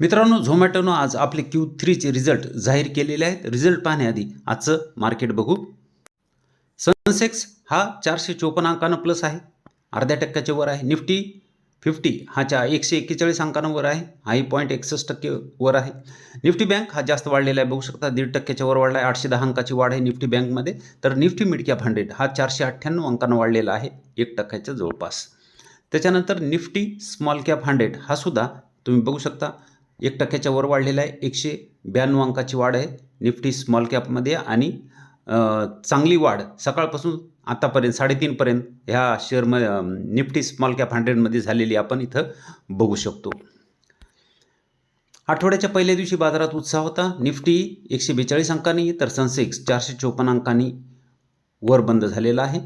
मित्रांनो झोमॅटोनं आज आपले क्यू थ्रीचे रिझल्ट जाहीर केलेले आहेत. रिझल्ट पाहण्याआधी आजचं मार्केट बघू. सनसेक्स हा चारशे चोपन्न अंकानं प्लस आहे. अर्ध्या टक्क्याच्या वर आहे. निफ्टी फिफ्टी हा चा एकशे एक्केचाळीस अंकांवर आहे. हाही पॉईंट एकसष्ट टक्के वर आहे. निफ्टी बँक हा जास्त वाढलेला आहे. बघू शकता दीड टक्क्याच्या वर वाढला आहे आठशे दहा अंकाची वाढ आहे निफ्टी बँकमध्ये तर निफ्टी मिड हंड्रेड हा चारशे अठ्ठ्याण्णव अंकानं वाढलेला आहे. एक टक्क्याच्या जवळपास. त्याच्यानंतर निफ्टी स्मॉल कॅप हंड्रेड हा सुद्धा तुम्ही बघू शकता. एक टक्क्याच्या वर वाढलेला आहे. एकशे ब्याण्णव अंकाची वाढ आहे. निफ्टी स्मॉल कॅपमध्ये आणि चांगली वाढ सकाळपासून आतापर्यंत साडेतीनपर्यंत ह्या शेअरमध्ये निफ्टी स्मॉल कॅप हंड्रेडमध्ये झालेली आपण इथं बघू शकतो. आठवड्याच्या पहिल्या दिवशी बाजारात उत्साह होता. निफ्टी एकशे बेचाळीस अंकांनी तर सनसेक्स चारशे चोपन्न अंकांनी वर बंद झालेला आहे.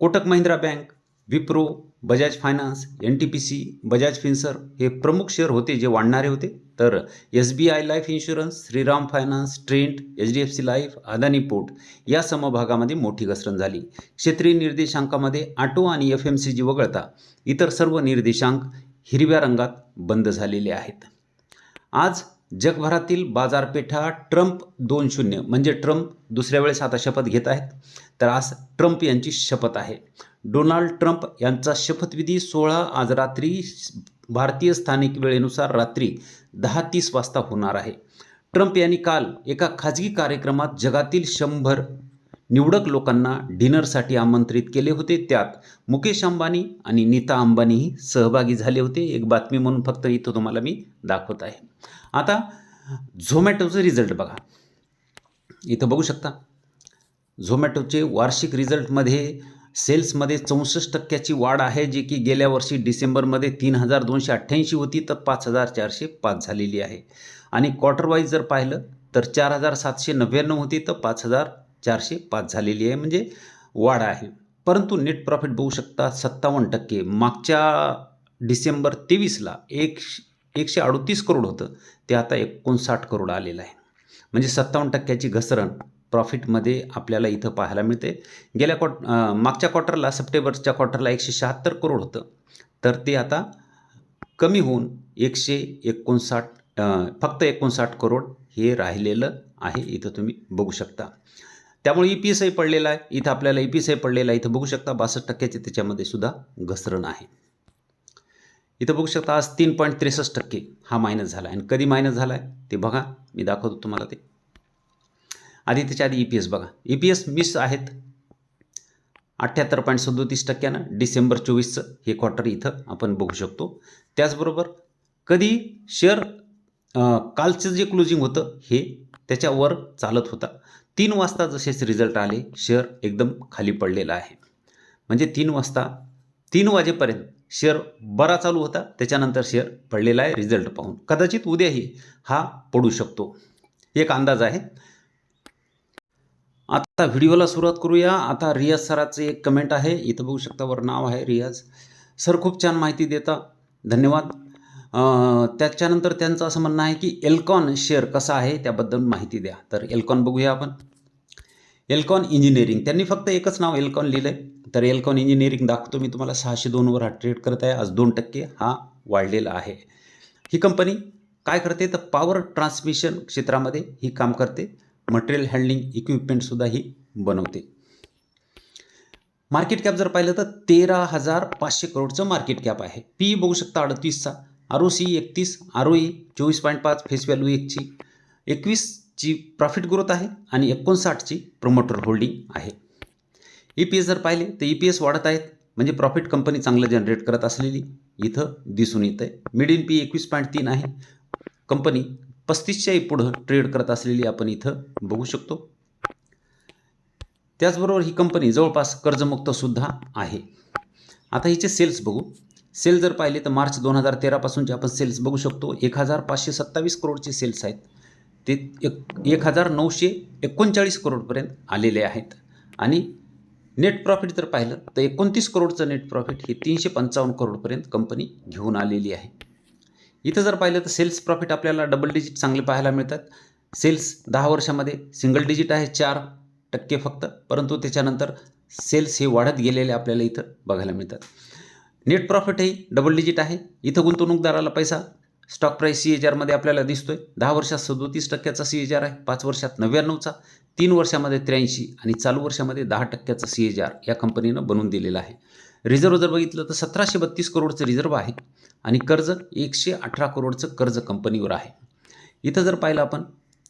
Kotak Mahindra bank Wipro Bajaj finance N T P C Bajaj Finserv हे प्रमुख शेअर होते जे वाढणारे होते. तर S B I life insurance Shriram finance Trent H D F C life Adani port या समभागामध्ये मोठी घसरण झाली. क्षेत्रीय निर्देशांकामध्ये आटो आणि एफ एम सी जी वगळता इतर सर्व निर्देशांक हिरव्या रंगात बंद झालेले आहेत. आज जगभरातील बाजारपेठा ट्रम्प दोन शून्य म्हणजे ट्रम्प दुसऱ्या वेळेस आता शपथ घेत आहेत. तर आज ट्रम्प यांची शपथ आहे. डोनाल्ड ट्रम्प यांचा शपथविधी सोळा आज रात्री भारतीय स्थानिक वेळेनुसार रात्री दहा तीस वाजता होणार आहे. ट्रम्प यांनी काल एका खाजगी कार्यक्रमात जगातील शंभर निवडक लोकांना डिनरसाठी आमंत्रित केले होते. त्यात मुकेश अंबानी आणि नीता अंबानीही सहभागी झाले होते. एक बातमी म्हणून फक्त इथं तुम्हाला मी दाखवत आहे. आता झोमॅटोचं रिझल्ट बघा. इथं बघू शकता. झोमॅटोचे वार्षिक रिझल्टमध्ये सेल्समध्ये चौसष्ट टक्क्याची वाढ आहे जी की गेल्या वर्षी डिसेंबरमध्ये तीन हजार दोनशे अठ्ठ्याऐंशी होती तर पाच हजार चारशे पाच झालेली आहे. आणि क्वार्टरवाईज जर पाहिलं तर चार हजार सातशे नव्याण्णव होती तर पाच हजार चारशे पाच झालेली आहे म्हणजे वाढ आहे. परंतु नेट प्रॉफिट बघू शकता सत्तावन्न टक्के. मागच्या डिसेंबर तेवीसला एक एकशे अडतीस करोड होतं ते आता एकोणसाठ करोड आलेलं आहे. म्हणजे सत्तावन्न टक्क्याची घसरण प्रॉफिटमध्ये आपल्याला इथं पाहायला मिळते. गेल्या क्वार्ट मागच्या क्वार्टरला सप्टेंबरच्या क्वार्टरला एकशे शहात्तर करोड होतं. तर ते आता कमी होऊन एकशे एकोणसाठ फक्त एकोणसाठ करोड हे राहिलेलं आहे. इथं तुम्ही बघू शकता. त्यामुळे ई पी एस आय पडलेला आहे. इथं आपल्याला ई पी एस आय पडलेला आहे. इथं बघू शकता बासष्ट टक्क्याचे त्याच्यामध्ये सुद्धा घसरण आहे. इथं बघू शकता आज तीन पॉईंट त्रेसष्ट टक्के हा मायनस झाला आहे. आणि कधी मायनस झाला आहे ते बघा. मी दाखवतो तुम्हाला ते. आधी त्याच्या आधी ई पी एस बघा. ई पी एस मिस आहेत. अठ्ठ्याहत्तर पॉईंट सदोतीस टक्क्यानं डिसेंबर चोवीसचं हे क्वार्टर इथं आपण बघू शकतो. त्याचबरोबर कधी शेअर कालचं जे क्लोजिंग होतं हे त्याच्यावर चालत होता. तीन वाजता जसेच रिझल्ट आले शेअर एकदम खाली पडलेला आहे. म्हणजे तीन वाजता तीन वाजेपर्यंत शेअर बरा चालू होता. त्याच्यानंतर शेअर पडलेला आहे रिझल्ट पाहून. कदाचित उद्याही हा पडू शकतो. एक अंदाज आहे. आता व्हिडिओला सुरुवात करूया. आता रियाज सराचं एक कमेंट आहे. इथं बघू शकता वर नाव आहे रियाज. सर खूप छान माहिती देता. धन्यवाद. त्याच्यानंतर त्यांचं असं म्हणणं आहे की एल्कॉन शेअर कसा आहे त्याबद्दल माहिती द्या. तर एल्कॉन बघूया आपण. एल्कॉन इंजिनिअरिंग त्यांनी फक्त एकच नाव एल्कॉन लिहिलं आहे तर एल्कॉन इंजिनिअरिंग दाखवतो मी तुम्हाला. सहाशे दोनवर हा ट्रेड करत आहे. आज दोन टक्के हा वाढलेला आहे. ही कंपनी काय करते? तर पॉवर ट्रान्समिशन क्षेत्रामध्ये ही काम करते. मटेरियल हँडलिंग इक्विपमेंटसुद्धा ही बनवते. मार्केट कॅप जर पाहिलं तर तेरा हजार पाचशे करोडचं मार्केट कॅप आहे. पी बघू शकता अडतीसचा आर ओ सी एकतीस आर ओ ई चोवीस पॉईंट पाच फेस व्हॅल्यू एकची एकवीसची प्रॉफिट ग्रोथ आहे आणि एकोणसाठची प्रमोटर होल्डिंग आहे. ई पी एस जर पाहिले तर ई पी एस वाढत आहेत म्हणजे प्रॉफिट कंपनी चांगलं जनरेट करत असलेली इथं दिसून येतं आहे मिड इन पी एकवीस पॉईंट तीन आहे. कंपनी पस्तीसच्याही पुढं ट्रेड करत असलेली आपण इथं बघू शकतो. त्याचबरोबर ही कंपनी जवळपास कर्जमुक्तसुद्धा आहे. आता हिचे सेल्स बघू. सेल जर पाहिले तर मार्च दोन हजार तेरापासूनचे आपण सेल्स बघू शकतो. एक हजार पाचशे सत्तावीस करोडचे सेल्स आहेत. ते एक एक हजार नऊशे एकोणचाळीस करोडपर्यंत आलेले आहेत. आणि नेट प्रॉफिट जर पाहिलं तर एकोणतीस करोडचं नेट प्रॉफिट हे तीनशे पंचावन्न करोडपर्यंत कंपनी घेऊन आलेली आहे. इथं जर पाहिलं तर सेल्स प्रॉफिट आपल्याला डबल डिजिट चांगले पाहायला मिळतात. सेल्स दहा वर्षामध्ये सिंगल डिजिट आहे चार टक्के फक्त. परंतु त्याच्यानंतर सेल्स हे वाढत गेलेले आपल्याला इथं बघायला मिळतात. नेट प्रॉफिटही डबल डिजिट आहे. इथं गुंतवणूकदाराला पैसा स्टॉक प्राईस सी एच आरमध्ये आपल्याला दिसतोय. दहा वर्षात सदोतीस टक्क्याचा सी एच आर आहे. पाच वर्षात नव्याण्णवचा तीन वर्षामध्ये त्र्याऐंशी आणि चालू वर्षामध्ये दहा टक्क्याचा सी एच आर या कंपनीनं बनवून दिलेला आहे. रिझर्व्ह जर बघितलं तर सतराशे बत्तीस करोडचं रिझर्व आहे आणि कर्ज एकशे अठरा करोडचं कर्ज कंपनीवर आहे. इथं जर पाहिलं आपण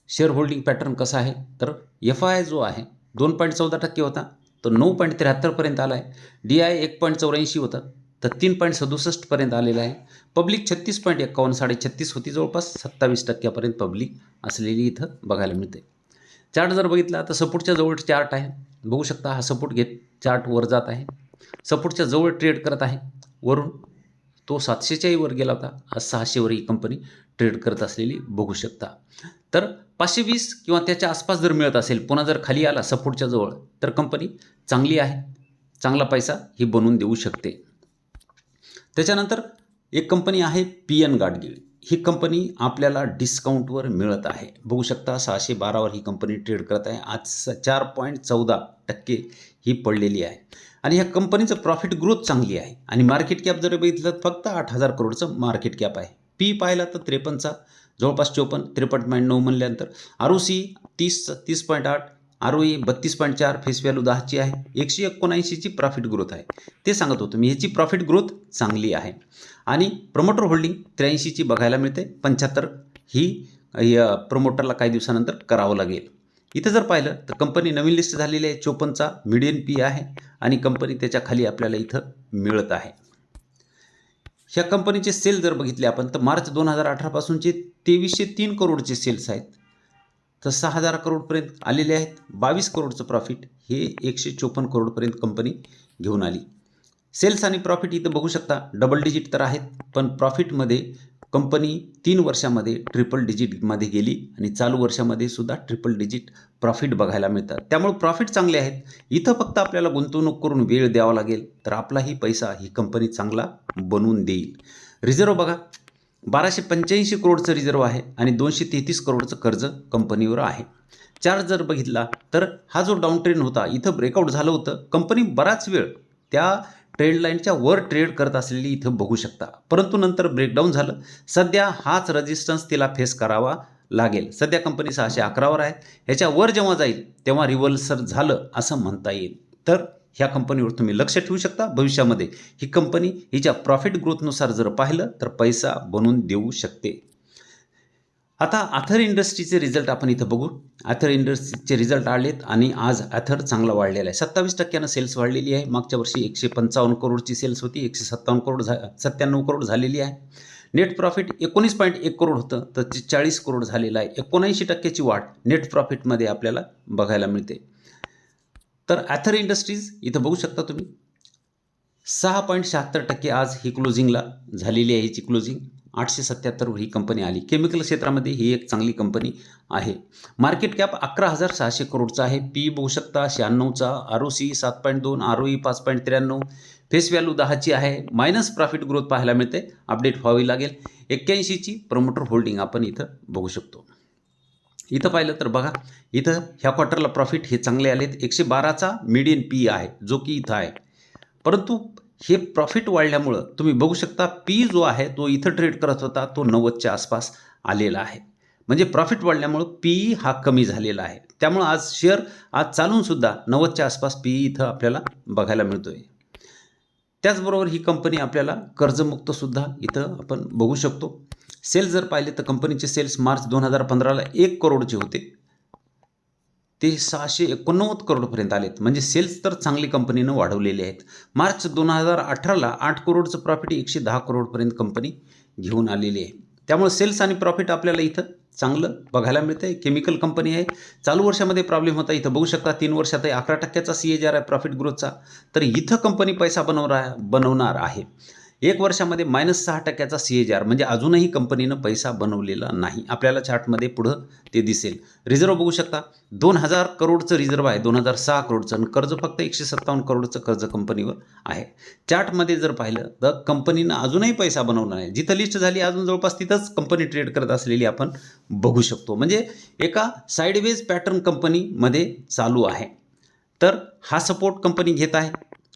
शेअर होल्डिंग पॅटर्न कसं आहे? तर एफ आय जो आहे दोन पॉईंट चौदा टक्के होता तो नऊ पॉईंट त्र्याहत्तरपर्यंत आला आहे डी आय एक पॉईंट चौऱ्याऐंशी होतं तर तीन पॉईंट सदुसष्टपर्यंत आलेलं आहे. पब्लिक छत्तीस पॉईंट एकावन्न साडे छत्तीस होती जवळपास सत्तावीस टक्क्यापर्यंत पब्लिक असलेली इथं बघायला मिळते. चार्ट जर बघितला तर सपोर्टच्या जवळ चार्ट आहे. बघू शकता हा सपोर्ट घेत चार्ट वर जात आहे. सपोर्टच्या जवळ ट्रेड करत आहे. वरून तो सातशेच्याही वर गेला होता. आज सहाशेवर ही कंपनी ट्रेड करत असलेली बघू शकता. तर पाचशे वीस किंवा त्याच्या आसपास जर मिळत असेल पुन्हा जर खाली आला सपोर्टच्या जवळ तर कंपनी चांगली आहे. चांगला पैसा ही बनवून देऊ शकते. त्याच्यानंतर एक कंपनी आहे पी एन गाडगीळ ही कंपनी आपल्याला डिस्काउंटवर मिळत आहे. बघू शकता सहाशे बारावर ही कंपनी ट्रेड करत आहे. आज स- चार पॉईंट चौदा टक्के ही पडलेली आहे. आणि ह्या कंपनीचं प्रॉफिट ग्रोथ चांगली आहे. आणि मार्केट कॅप जर बघितलं तर फक्त आठ हजार करोडचं मार्केट कॅप आहे. पी पाहिला तर त्रेपन्नचा जवळपास चोपन्न त्रेपन्न पॉईंट नऊ म्हणल्यानंतर. आर ओ सी तीस तीस पॉईंट आठ आर ओ ई बत्तीस पॉईंट चार फेस व्हॅल्यू दहाची आहे. एकशे एकोणऐंशीची प्रॉफिट ग्रोथ आहे. ते सांगत होतो मी ह्याची प्रॉफिट ग्रोथ चांगली आहे. आणि प्रमोटर होल्डिंग त्र्याऐंशीची बघायला मिळते. पंच्याहत्तर ही प्रमोटरला काही दिवसानंतर करावं लागेल. इथं जर पाहिलं तर कंपनी नवीन लिस्ट झालेली आहे. चोपन्नचा मिडियन पी आहे आणि कंपनी त्याच्याखाली आपल्याला इथं मिळत आहे. ह्या कंपनीचे सेल जर बघितले आपण तर मार्च दोन हजार अठरापासूनचे तेवीसशे तीन करोडचे सेल्स आहेत. तर सहा हजार करोडपर्यंत आलेले आहेत. बावीस करोडचं प्रॉफिट हे एकशे चोपन्न करोडपर्यंत कंपनी घेऊन आली. सेल्स आणि प्रॉफिट इथं बघू शकता. डबल डिजिट तर आहेत पण प्रॉफिटमध्ये कंपनी तीन वर्षामध्ये ट्रिपल डिजिटमध्ये गेली आणि चालू वर्षामध्ये सुद्धा ट्रिपल डिजिट प्रॉफिट बघायला मिळतात. त्यामुळे प्रॉफिट चांगले आहेत. इथं फक्त आपल्याला गुंतवणूक करून वेळ द्यावा लागेल. तर आपलाही पैसा ही कंपनी चांगला बनवून देईल. रिझर्व बघा. बाराशे पंच्याऐंशी करोडचं रिझर्व आहे आणि दोनशे तेहतीस करोडचं कर्ज कंपनीवर आहे. चार्ज जर बघितला तर हा जो डाऊन ट्रेंड होता इथं ब्रेकआउट झालं होतं. कंपनी बराच वेळ त्या ट्रेंड लाईनच्या वर ट्रेड करत असलेली इथं बघू शकता. परंतु नंतर ब्रेकडाऊन झालं. सध्या हाच रेजिस्टन्स तिला फेस करावा लागेल. सध्या कंपनी सहाशे अकरावर आहे ह्याच्या वर जेव्हा जाईल तेव्हा रिव्हर्सल झालं असं म्हणता येईल. तर ह्या कंपनीवर तुम्ही लक्ष ठेवू शकता. भविष्यामध्ये ही कंपनी हिच्या प्रॉफिट ग्रोथनुसार जर पाहिलं तर पैसा बनवून देऊ शकते. आता आथर इंडस्ट्रीचे रिझल्ट आपण इथं बघू. आथर इंडस्ट्रीचे रिझल्ट आलेत आणि आज आथर चांगला वाढलेला आहे. सत्तावीस टक्क्यानं सेल्स वाढलेली आहे. मागच्या वर्षी एकशे पंचावन्न करोडची सेल्स होती. एकशे सत्तावन्न करोड झा सत्त्याण्णव करोड झालेली आहे. नेट प्रॉफिट एकोणीस पॉईंट एक करोड होतं तर ते चाळीस करोड झालेलं आहे. एकोणऐंशी टक्क्याची वाढ नेट प्रॉफिटमध्ये आपल्याला बघायला मिळते. तर ॲथर इंडस्ट्रीज इथं बघू शकता तुम्ही. सहा पॉईंट शहात्तर टक्के आज ही क्लोजिंगला झालेली आहे हिची क्लोजिंग आठशे सत्याहत्तरवर ही कंपनी आली. केमिकल क्षेत्रामध्ये ही एक चांगली कंपनी आहे. मार्केट कॅप अकरा हजार सहाशे करोडचा आहे. पी बघू शकता शहाण्णवचा आर ओ सी सात पॉईंट दोन आर ओ ई पाच पॉईंट त्र्याण्णव. फेस व्हॅल्यू दहाची आहे. मायनस प्रॉफिट ग्रोथ पाहायला मिळते. अपडेट व्हावी लागेल. एक्क्याऐंशीची प्रमोटर होल्डिंग आपण इथं बघू शकतो. इथं पाहिलं तर बघा इथं ह्या क्वार्टरला प्रॉफिट हे चांगले आलेत. एकशे बाराचा मीडियन पी आहे जो की इथं आहे. परंतु हे प्रॉफिट वाढल्यामुळं तुम्ही बघू शकता पी जो आहे तो इथं ट्रेड करत होता तो नव्वदच्या आसपास आलेला आहे. म्हणजे प्रॉफिट वाढल्यामुळं पी हा कमी झालेला आहे. त्यामुळं आज शेअर आज चालूनसुद्धा नव्वदच्या आसपास पी इथं आपल्याला बघायला मिळतो आहे त्याचबरोबर ही कंपनी आपल्याला कर्जमुक्तसुद्धा इथं आपण बघू शकतो. सेल्स जर पाहिले तर कंपनीचे सेल्स मार्च दोन हजार पंधराला एक करोडचे होते. ते सहाशे एकोणनव्वद करोडपर्यंत आलेत. म्हणजे सेल्स तर चांगली कंपनीनं वाढवलेले आहेत. मार्च दोन हजार अठराला आठ करोडचं प्रॉफिट एकशे दहा करोडपर्यंत कंपनी घेऊन आलेली आहे. त्यामुळे सेल्स आणि प्रॉफिट आपल्याला इथं चांगलं बघायला मिळतं आहे केमिकल कंपनी आहे. चालू वर्षामध्ये प्रॉब्लेम होता. इथं बघू शकता तीन वर्षात आहे अकरा टक्क्याचा सी एच आर आहे प्रॉफिट ग्रोथचा तर इथं कंपनी पैसा बनवणार बनवणार आहे. एक वर्षामध्ये मायनस सहा टक्क्याचा सी एच आर म्हणजे अजूनही कंपनीनं पैसा बनवलेला नाही. आपल्याला चार्टमध्ये पुढं ते दिसेल. रिझर्व बघू शकता. दोन हजार करोडचं रिझर्व आहे दोन हजार सहा करोडचं आणि कर्ज फक्त एकशे सत्तावन्न करोडचं कर्ज कंपनीवर आहे. चार्टमध्ये जर पाहिलं तर कंपनीनं अजूनही पैसा बनवला आहे जिथं लिस्ट झाली अजून जवळपास तिथंच कंपनी ट्रेड करत असलेली आपण बघू शकतो. म्हणजे एका साईडवेज पॅटर्न कंपनीमध्ये चालू आहे. तर हा सपोर्ट कंपनी घेत आहे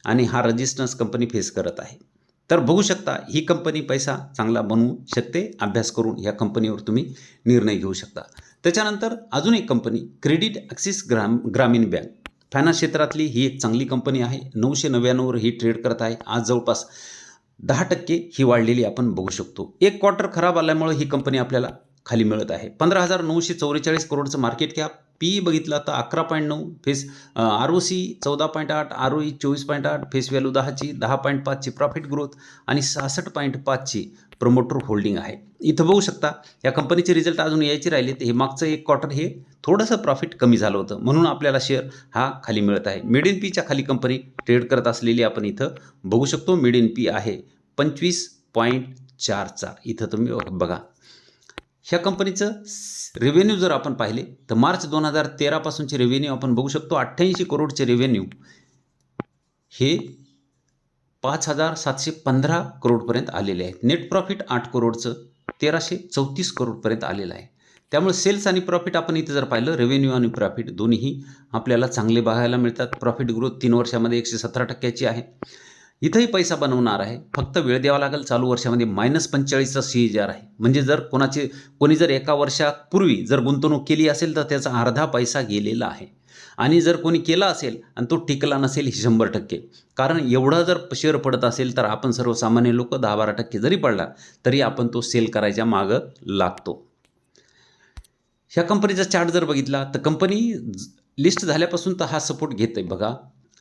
आणि हा रजिस्टन्स कंपनी फेस करत आहे. तर बघू शकता ही कंपनी पैसा चांगला बनवू शकते अभ्यास करून या कंपनीवर तुम्ही निर्णय घेऊ शकता. त्याच्यानंतर अजून एक कंपनी क्रेडिट ॲक्सिस ग्राम ग्रामीण बँक फायनान्स क्षेत्रातली ही एक चांगली कंपनी आहे. नऊशे नव्याण्णववर ही ट्रेड करत आहे. आज जवळपास दहा टक्के ही वाढलेली आपण बघू शकतो. एक क्वार्टर खराब आल्यामुळे ही कंपनी आपल्याला खाली मिळत आहे. पंधरा हजार नऊशे चौवेचाळीस करोडचं मार्केट कॅप पी बघितला तर अकरा पॉईंट नऊ फेस आर ओ सी चौदा पॉईंट आठ आर ओ ई चोवीस पॉईंट आठ फेस व्हॅल्यू दहाची दहा पॉईंट पाचची प्रॉफिट ग्रोथ आणि सहासष्ट पॉईंट पाचची प्रमोटर होल्डिंग आहे. इथं बघू शकता या कंपनीचे रिझल्ट अजून यायचे राहिले हे मागचं एक क्वार्टर हे थोडंसं प्रॉफिट कमी झालं होतं. म्हणून आपल्याला शेअर हा खाली मिळत आहे. मिड इन पीच्या खाली कंपनी ट्रेड करत असलेली आपण इथं बघू शकतो मिड इन पी आहे पंचवीस पॉईंट चारचा. इथं तुम्ही बघा. ह्या कंपनीचं रेव्हेन्यू जर आपण पाहिले तर मार्च दोन हजार तेरापासूनचे रेव्हेन्यू आपण बघू शकतो अठ्ठ्याऐंशी करोडचे रेव्हेन्यू हे पाच हजार सातशे पंधरा करोडपर्यंत आलेले आहेत नेट प्रॉफिट आठ करोडचं तेराशे चौतीस करोडपर्यंत आलेलं आहे. त्यामुळे सेल्स आणि प्रॉफिट आपण इथे जर पाहिलं रेव्हेन्यू आणि प्रॉफिट दोन्हीही आपल्याला चांगले बघायला मिळतात. प्रॉफिट ग्रोथ तीन वर्षामध्ये एकशे सतरा टक्क्याची आहे. इथंही पैसा बनवणार आहे. फक्त वेळ द्यावा लागेल. चालू वर्षामध्ये मायनस पंचेचाळीसचा सी जी आर आहे. म्हणजे जर कोणाचे कोणी जर एका वर्षापूर्वी जर गुंतवणूक केली असेल तर त्याचा अर्धा पैसा गेलेला आहे. आणि जर कोणी केला असेल आणि तो टिकला नसेल ही शंभर टक्के. कारण एवढा जर शेअर पडत असेल तर आपण सर्वसामान्य लोक दहा बारा टक्के जरी पडला तरी आपण तो सेल करायच्या मागं लागतो. ह्या कंपनीचा चार्ट जर बघितला तर कंपनी लिस्ट झाल्यापासून तर हा सपोर्ट घेत आहे बघा.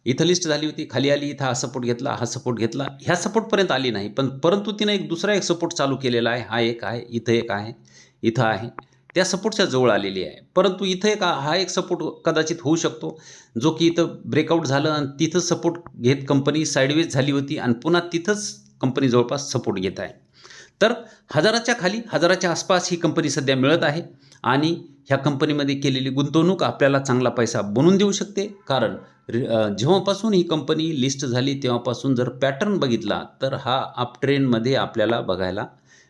इथं लिस्ट झाली होती खाली आली इथं हा सपोर्ट घेतला हा सपोर्ट घेतला. ह्या सपोर्टपर्यंत आली नाही पण परंतु तिनं एक दुसरा एक सपोर्ट चालू केलेला आहे. हा एक आहे इथं एक आहे इथं आहे. त्या सपोर्टच्या जवळ आलेली आहे. परंतु इथं एक हा एक सपोर्ट कदाचित होऊ शकतो. जो की इथं ब्रेकआउट झालं आणि तिथं सपोर्ट घेत कंपनी साईडवेज झाली होती आणि पुन्हा तिथंच कंपनी जवळपास सपोर्ट घेत आहे. तर हजाराच्या खाली हजाराच्या आसपास ही कंपनी सध्या मिळत आहे आणि ह्या कंपनीमध्ये केलेली गुंतवणूक आपल्याला चांगला पैसा बनवून देऊ शकते. कारण जेव्हापासून ही कंपनी लिस्ट झाली तेव्हापासून जर पॅटर्न बघितला तर हा अपट्रेंडमध्ये आपल्याला बघायला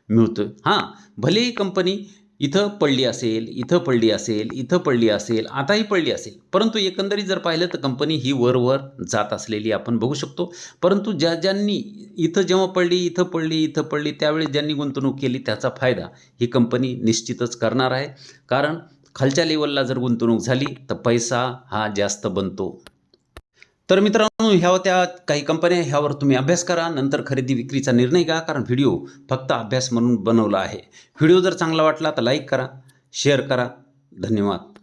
मिळतो हां भलेही कंपनी इथं पडली असेल इथं पडली असेल इथं पडली असेल आताही पडली असेल. परंतु एकंदरीत जर पाहिलं तर कंपनी ही वरवर जात असलेली आपण बघू शकतो. परंतु ज्या ज्यांनी इथं जेव्हा पडली इथं पडली इथं पडली त्यावेळी ज्यांनी गुंतवणूक केली त्याचा फायदा ही कंपनी निश्चितच करणार आहे. कारण खालच्या लेवलला जर गुंतवणूक झाली तर पैसा हा जास्त बनतो. तर मित्रांनो ह्या त्या काही कंपन्या ह्यावर तुम्ही अभ्यास करा. नंतर खरेदी विक्रीचा निर्णय घ्या कारण व्हिडिओ फक्त अभ्यास म्हणून बनवला आहे. व्हिडिओ जर चांगला वाटला तर लाईक करा शेअर करा. धन्यवाद.